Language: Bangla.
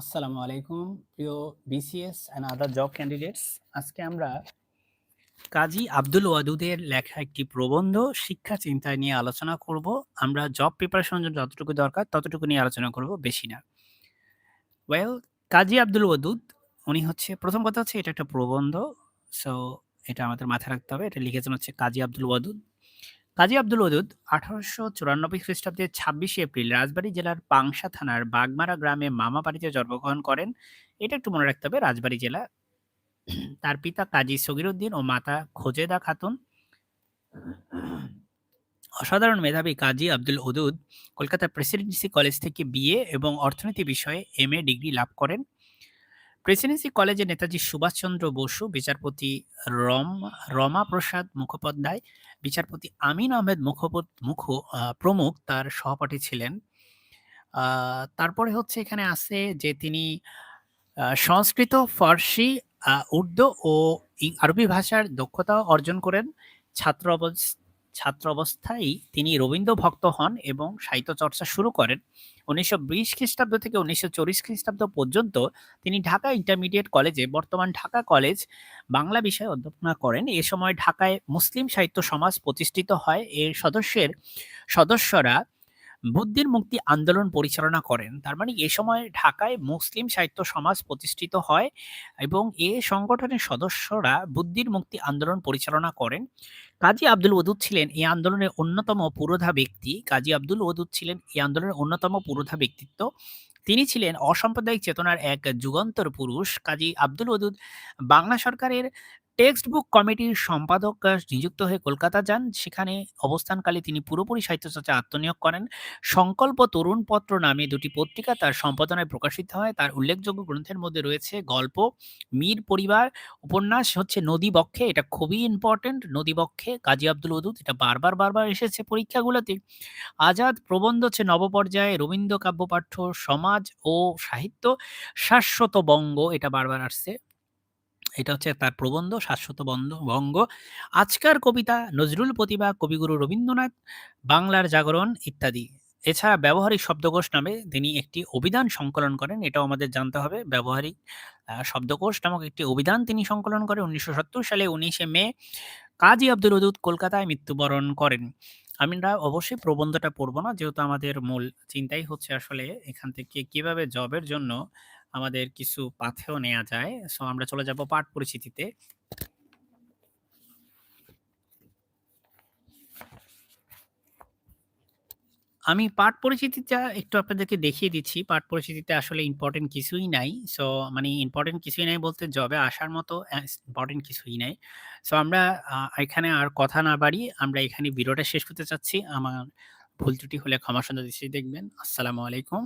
আসসালামু আলাইকুম, প্রিয় BCS and other job candidates আজকে আমরা কাজী আব্দুল ওয়াদুদের লেখা একটি প্রবন্ধ শিক্ষা চিন্তায় নিয়ে আলোচনা করব। আমরা জব প্রিপারেশনের জন্য যতটুকু দরকার ততটুকু নিয়ে আলোচনা করব, বেশি না। ওয়েল কাজী আব্দুল ওয়াদুদ, উনি হচ্ছে, প্রথম কথা হচ্ছে এটা একটা প্রবন্ধ সো এটা আমাদের মাথায় রাখতে হবে। এটা লিখেছেন হচ্ছে কাজী আব্দুল ওয়াদুদ। কাজী আব্দুল ওদুদ আঠারোশো চুরানব্বই খ্রিস্টাব্দের ছাব্বিশে এপ্রিল রাজবাড়ী জেলার পাংশা থানার বাগমারা গ্রামে মামা বাড়িতে জন্মগ্রহণ করেন। এটা একটু মনে রাখতে হবে, রাজবাড়ী জেলা। তার পিতা কাজী সগিরুদ্দিন ও মাতা খোজেদা খাতুন। অসাধারণ মেধাবী কাজী আব্দুল ওদুদ কলকাতা প্রেসিডেন্সি কলেজ থেকে বিএ এবং অর্থনীতি বিষয়ে এম ডিগ্রি লাভ করেন। প্রেসিডেন্সি কলেজে নেতাজি সুভাষচন্দ্র বসু, বিচারপতি রম, রমা প্রসাদ মুখোপাধ্যায়, বিচারপতি আমিন আহমেদ মুখোপত মুখ প্রমুখ তার সহপাঠী ছিলেন। তারপরে হচ্ছে এখানে আছে যে তিনি সংস্কৃত, ফার্সি উর্দু ও আরবি ভাষার দক্ষতা অর্জন করেন। ছাত্র ছাত্র অবস্থায় তিনি রবীন্দ্র ভক্ত হন এবং সাহিত্য চর্চা শুরু করেন। উনিশশো বিশ খ্রিস্টাব্দ থেকে উনিশশো চল্লিশ খ্রিস্টাব্দ পর্যন্ত তিনি ঢাকা ইন্টারমিডিয়েট কলেজে, বর্তমান ঢাকা কলেজ বাংলা বিষয়ে অধ্যাপনা করেন। এ সময় ঢাকায় মুসলিম সাহিত্য সমাজ প্রতিষ্ঠিত হয়। এর সদস্যের সদস্যরা বুদ্ধির মুক্তি আন্দোলন পরিচালনা করেন। তার মানে এ সময় ঢাকায় মুসলিম সাহিত্য সমাজ প্রতিষ্ঠিত হয় এবং এ সংগঠনের সদস্যরা বুদ্ধির মুক্তি আন্দোলন পরিচালনা করেন। কাজী আব্দুল ওদুদ ছিলেন এই আন্দোলনের অন্যতম পুরোধা ব্যক্তি। কাজী আব্দুল ওদুদ ছিলেন এই আন্দোলনের অন্যতম পুরোধা ব্যক্তিত্ব। তিনি ছিলেন অসাম্প্রদায়িক চেতনার এক যুগান্তর পুরুষ। কাজী আব্দুল ওদুদ বাংলা সরকারের টেক্সট বুক কমিটির সম্পাদক নিযুক্ত হয়ে কলকাতা যান। সেখানে অবস্থানকালে তিনি পুরোপুরি সাহিত্যচর্চা আত্মনিয়োগ করেন। সংকল্প তরুণ পত্র নামে দুটি পত্রিকা তার সম্পাদনায় প্রকাশিত হয়। তার উল্লেখযোগ্য গ্রন্থের মধ্যে রয়েছে গল্প, মীর পরিবার, উপন্যাস, হচ্ছে নদী বক্ষে। এটা খুবই ইম্পর্টেন্ট নদী বক্ষে। কাজী আব্দুল ওদুদ, এটা বারবার বারবার এসেছে পরীক্ষাগুলোতে। আজাদ প্রবন্ধ হচ্ছে নবপর্যায়ে রবীন্দ্র কাব্যপাঠ্য, সমাজ ও সাহিত্য, শাশ্বত বঙ্গ, এটা বারবার আসছে। এটা হচ্ছে তার প্রবন্ধ, শাশ্বত বন্ধ, বঙ্গ। আজকার কবিতা, নজরুল প্রতিভা, কবিগুরু রবীন্দ্রনাথ, বাংলার জাগরণ ইত্যাদি। এছাড়া ব্যবহারিক শব্দকোষ নামে তিনি একটি অভিধান সংকলন করেন, এটাও আমাদের জানতে হবে। ব্যবহারিক শব্দকোষ নামক একটি অভিধান তিনি সংকলন করেন উনিশশো সত্তর সালে উনিশে মে, কাজী আব্দুল উদুদ কলকাতায় মৃত্যুবরণ করেন। আমরা অবশ্যই প্রবন্ধটা পড়ব না, যেহেতু আমাদের মূল চিন্তাই হচ্ছে আসলে এখান থেকে কীভাবে জবের জন্য আমাদের কিছু পাথেও নেওয়া যায়। সো আমরা চলে যাব পাঠ পরিচিতিতে। আমি পাঠ পরিচিতিটা একটু আপনাদেরকে দেখিয়ে দিচ্ছি। পাঠ পরিচিতিতে আসলে ইম্পর্টেন্ট কিছুই নাই। সো মানে ইম্পর্টেন্ট কিছুই নাই বলতে জবে আসার মতো ইম্পর্টেন্ট কিছুই নাই। সো আমরা এখানে আর কথা না বাড়ি আমরা এখানে ভিডিওটা শেষ করতে চাচ্ছি। আমার ভুল ত্রুটি হলে ক্ষমা দৃষ্টি দেখবেন। আসসালামু আলাইকুম।